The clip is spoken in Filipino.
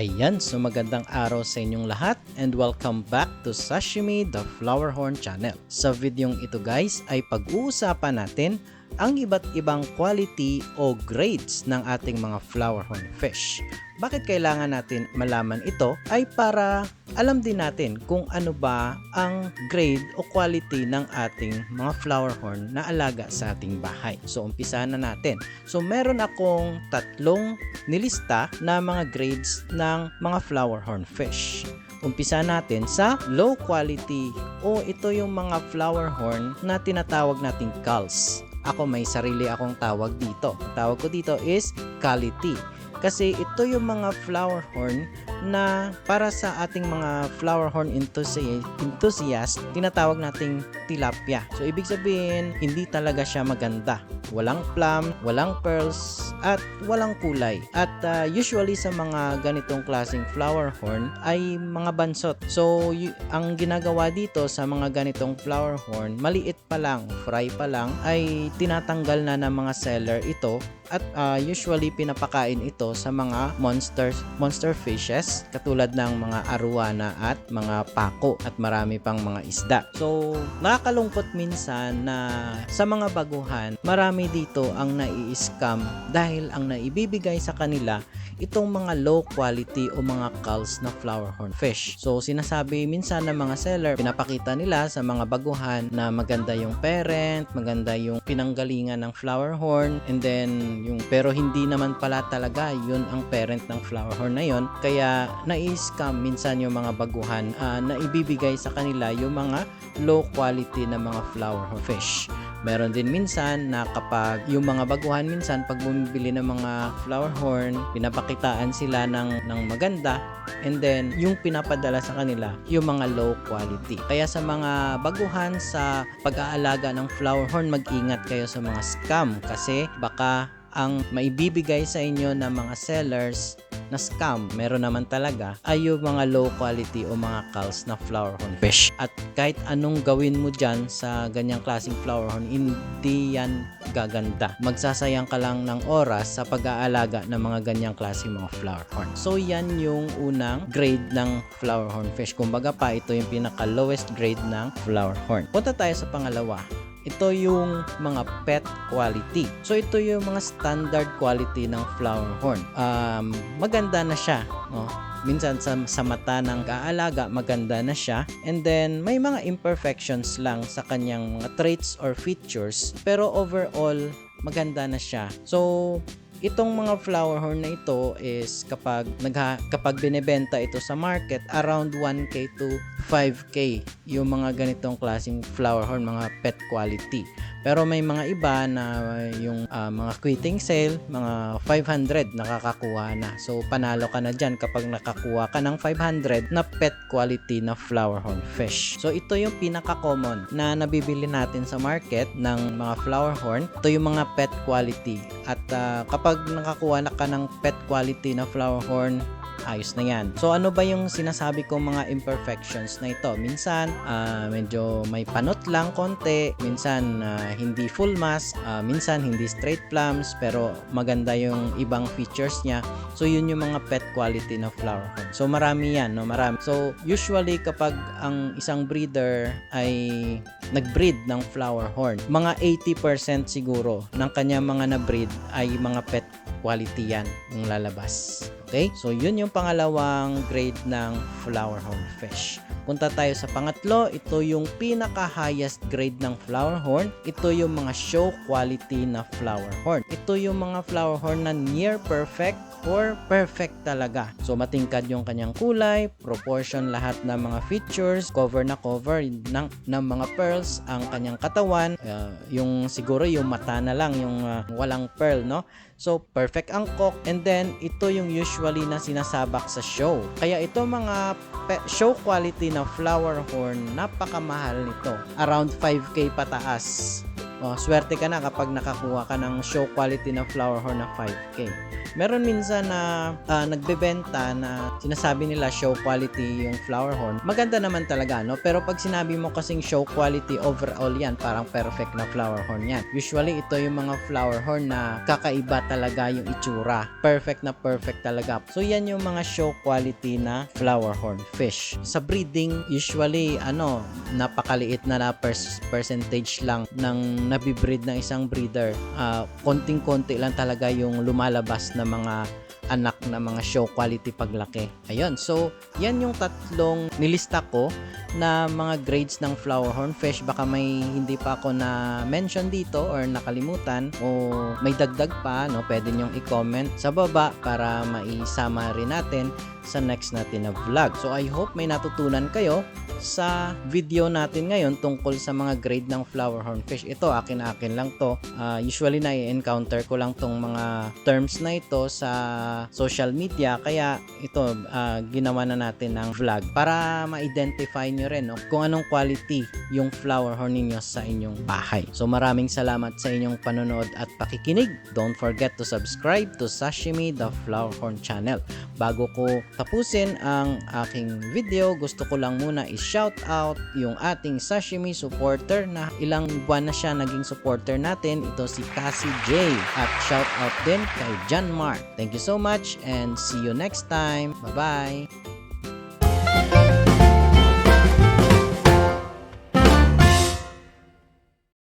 Ayan, so magandang araw sa inyong lahat and welcome back to Sashimi the Flower Horn Channel. Sa videong ito guys ay pag-uusapan natin ang iba't ibang quality o grades ng ating mga flower horn fish. Bakit kailangan natin malaman ito? Ay para alam din natin kung ano ba ang grade o quality ng ating mga flower horn na alaga sa ating bahay. So umpisa na natin. So meron akong tatlong nilista na mga grades ng mga flower horn fish. Umpisa natin sa low quality o ito yung mga flower horn na tinatawag nating culls. Ako may sarili akong tawag dito. Tawag ko dito is quality. Kasi ito yung mga flower horn na para sa ating mga flower horn enthusi- enthusiast, tinatawag nating tilapia. So ibig sabihin, hindi talaga siya maganda. Walang plum, walang pearls, at walang kulay. At uh, usually sa mga ganitong klaseng flower horn ay mga bansot. So y- ang ginagawa dito sa mga ganitong flower horn, maliit pa lang, fry pa lang, ay tinatanggal na ng mga seller ito at uh, usually pinapakain ito sa mga monsters monster fishes katulad ng mga arowana at mga pako at marami pang mga isda. So, nakakalungkot minsan na sa mga baguhan, marami dito ang nai-scam dahil ang naibibigay sa kanila itong mga low quality o mga culls na flower horn fish. So sinasabi minsan ng mga seller, pinapakita nila sa mga baguhan na maganda yung parent, maganda yung pinanggalingan ng flower horn, and then yung pero hindi naman pala talaga yun ang parent ng flower horn na yun. Kaya nai-scam minsan yung mga baguhan uh, na ibibigay sa kanila yung mga low quality na mga flower horn fish. Meron din minsan na kapag yung mga baguhan minsan pag bumibili ng mga flower horn, pinapakitaan sila ng, ng maganda and then yung pinapadala sa kanila yung mga low quality. Kaya sa mga baguhan sa pag-aalaga ng flower horn, mag-ingat kayo sa mga scam kasi baka ang maibibigay sa inyo ng mga sellers na scam, meron naman talaga, ay yung mga low quality o mga culls na flower horn fish. At kahit anong gawin mo dyan sa ganyang klaseng flower horn, hindi yan gaganda. Magsasayang ka lang ng oras sa pag-aalaga ng mga ganyang klaseng mga flower horn. So yan yung unang grade ng flower horn fish. Kumbaga pa, ito yung pinaka lowest grade ng flower horn. Punta tayo sa pangalawa ito yung mga pet quality. So ito yung mga standard quality ng flower horn. Um, maganda na siya, no? Minsan sa, sa mata ng kaalaga, maganda na siya. And then, may mga imperfections lang sa kanyang mga traits or features. Pero overall, maganda na siya. So, itong mga flower horn na ito is kapag nagha, kapag binebenta ito sa market around 1k to 5k yung mga ganitong klaseng flower horn mga pet quality. Pero may mga iba na yung uh, mga quitting sale mga 500 nakakakuha na. So panalo ka na dyan kapag nakakuha ka ng 500 na pet quality na flower horn fish. So ito yung pinaka common na nabibili natin sa market ng mga flower horn. Ito yung mga pet quality. At uh, kapag nakakuha na ka ng pet quality na flower horn ayos na yan. So ano ba yung sinasabi kong mga imperfections na ito? Minsan uh, medyo may panot lang konti, minsan uh, hindi full mass, uh, minsan hindi straight plums pero maganda yung ibang features niya. So yun yung mga pet quality na flower horn. So marami yan, no? Marami. So usually kapag ang isang breeder ay nag-breed ng flower horn, mga 80% siguro ng kanya mga na-breed ay mga pet quality yan yung lalabas. Okay? So, yun yung pangalawang grade ng flower horn fish. Punta tayo sa pangatlo. Ito yung pinaka-highest grade ng flower horn. Ito yung mga show quality na flower horn. Ito yung mga flower horn na near perfect or perfect talaga. So matingkad yung kanyang kulay, proportion lahat ng mga features, cover na cover ng, ng mga pearls, ang kanyang katawan, uh, yung siguro yung mata na lang, yung uh, walang pearl, no? So, perfect ang cock. And then, ito yung usually na sinasabak sa show. Kaya ito mga show quality na flower horn, napakamahal nito. Around 5K pataas Oh, swerte ka na kapag nakakuha ka ng show quality na flower horn na 5K. Meron minsan na ah, nagbebenta na sinasabi nila show quality yung flower horn. Maganda naman talaga, no? Pero pag sinabi mo kasing show quality overall yan, parang perfect na flower horn yan. Usually, ito yung mga flower horn na kakaiba talaga yung itsura. Perfect na perfect talaga. So, yan yung mga show quality na flower horn fish. Sa breeding, usually, ano, napakaliit na na pers- percentage lang ng nabibreed ng isang breeder. Ah, konting-konti lang talaga yung lumalabas na mga anak na mga show quality paglaki. Ayun, so yan yung tatlong nilista ko na mga grades ng flower horn fish. Baka may hindi pa ako na mention dito or nakalimutan o may dagdag pa, no? Pwede nyong i-comment sa baba para maisama rin natin sa next natin na vlog. So I hope may natutunan kayo sa video natin ngayon tungkol sa mga grade ng flower horn fish. Ito, akin-akin lang to. Ah, usually na encounter ko lang tong mga terms na ito sa social media. Kaya ito, ah, ginawa na natin ng vlog para ma-identify nyo rin no, kung anong quality yung flower horn ninyo sa inyong bahay. So maraming salamat sa inyong panonood at pakikinig. Don't forget to subscribe to Sashimi the Flower Horn channel. Bago ko tapusin ang aking video, gusto ko lang muna i-shout out yung ating sashimi supporter na ilang buwan na siya naging supporter natin. Ito si Cassie J. At shout out din kay John. Thank you so much and see you next time. Bye-bye!